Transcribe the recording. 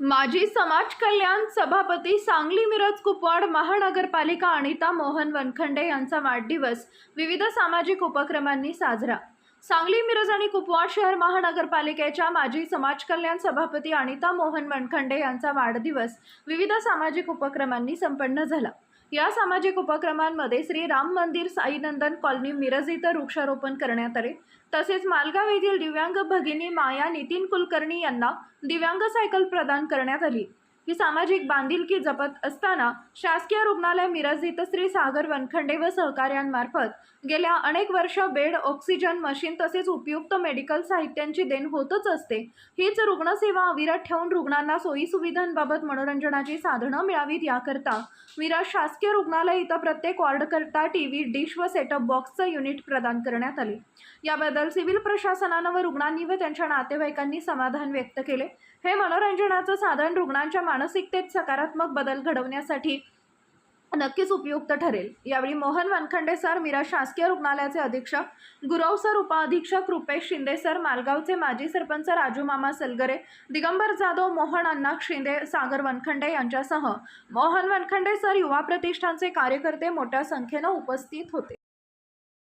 माजी समाज कल्याण सभापती सांगली मिरज कुपवाड महानगरपालिका अनिता मोहन वनखंडे यांचा वाढदिवस विविध सामाजिक उपक्रमांनी साजरा. सांगली मिरज आणि कुपवाड शहर महानगरपालिकेच्या माजी समाज कल्याण सभापती अनिता मोहन वनखंडे यांचा वाढदिवस विविध सामाजिक उपक्रमांनी संपन्न झाला. या सामाजिक उपक्रमांमध्ये श्री राम मंदिर साईनंदन कॉलनी मिरज इथं वृक्षारोपण करण्यात आले. तसेच मालगाव येथील दिव्यांग भगिनी माया नितीन कुलकर्णी यांना दिव्यांग सायकल प्रदान करण्यात आली. ही सामाजिक बांधिलकी जपत असताना शासकीय रुग्णालय मिरज इथं श्री सागर वनखंडे व सहकार्यांमार्फत गेल्या अनेक वर्ष बेड ऑक्सिजन मशीन तसेच उपयुक्त मेडिकल साहित्यांची देण होतच असते. हीच रुग्णसेवा अविरत ठेवून रुग्णांना सोयीसुविधांबाबत मनोरंजनाची साधनं मिळावीत याकरता मिरज शासकीय रुग्णालय इथं प्रत्येक वॉर्डकरता टी व्ही डिश व सेटअप बॉक्सचं युनिट प्रदान करण्यात आले. याबद्दल सिव्हिल प्रशासनानं व रुग्णांनी व त्यांच्या नातेवाईकांनी समाधान व्यक्त केले. हे मनोरंजनाचं साधन रुग्णांच्या मानसिकतेत सकारात्मक बदल घडवण्यासाठी नक्कीच उपयुक्त ठरेल. यावेळी मोहन वनखंडे सर मिरा शासकीय रुग्णालयाचे अधीक्षक गुरव सर उपाधीक्षक रुपेश शिंदे सर मालगावचे माजी सरपंच राजू मामा सलगरे दिगंबर जाधव मोहन अण्णा शिंदे सागर वनखंडे यांच्यासह मोहन वनखंडे सर युवा प्रतिष्ठानचे कार्यकर्ते मोठ्या संख्येनं उपस्थित होते.